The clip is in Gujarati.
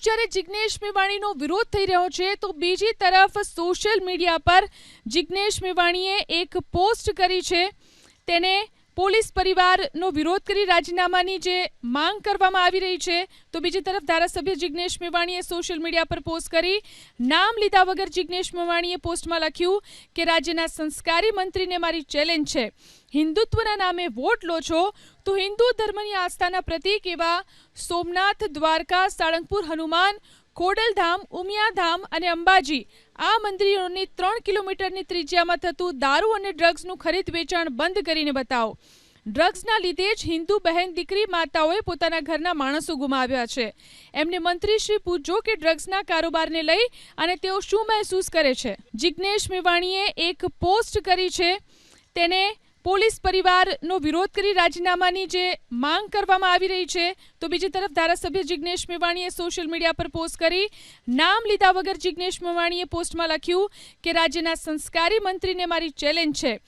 તરફ જ્યારે જિજ્ઞેશ મેવાણીનો વિરોધ થઈ રહ્યો છે, તો બીજી તરફ સોશિયલ મીડિયા પર જિજ્ઞેશ મેવાણીએ એક પોસ્ટ કરી છે. તેને પોલીસ પરિવારનો વિરોધ કરી રાજીનામાની જે માંગ કરવામાં આવી રહી છે, તો બીજી તરફ ધારાસભ્ય જિજ્ઞેશ મેવાણીએ સોશિયલ મીડિયા પર પોસ્ટ કરી નામ લીધા વગર જિજ્ઞેશ મેવાણીએ પોસ્ટમાં લખ્યું કે, રાજ્યના સંસ્કારી મંત્રીને મારી ચેલેન્જ છે. હિન્દુત્વના નામે વોટ લો છો, તો હિન્દુ ધર્મની આસ્થાના પ્રતીક એવા સોમનાથ દ્વારકા સાળંગપુર હનુમાન ખોડલધામ ઉમિયાધામ અને અંબાજી આ મંદિરોની ત્રણ કિલોમીટરની ત્રિજ્યામાં થતું દારૂ અને ડ્રગ્સનું ખરીદ વેચાણ બંધ કરીને બતાવો. ડ્રગ્સના લીધે જ હિન્દુ બહેન દીકરી માતાઓએ પોતાના ઘરના માણસો ગુમાવ્યા છે. એમને મંત્રીશ્રી પૂછજો કે ડ્રગ્સના કારોબારને લઈ અને તેઓ શું મહેસૂસ કરે છે? જિજ્ઞેશ મેવાણીએ એક પોસ્ટ કરી છે. તેને પોલીસ પરિવારનો વિરોધ કરી રાજીનામાની જે માંગ કરવામાં આવી રહી છે, તો બીજી તરફ ધારાસભ્ય જિજ્ઞેશ મેવાણીએ સોશિયલ મીડિયા પર પોસ્ટ કરી, નામ લીધા વગર જિજ્ઞેશ મેવાણીએ પોસ્ટમાં લખ્યું કે રાજ્યના સંસ્કારી મંત્રીને મારી ચેલેન્જ છે.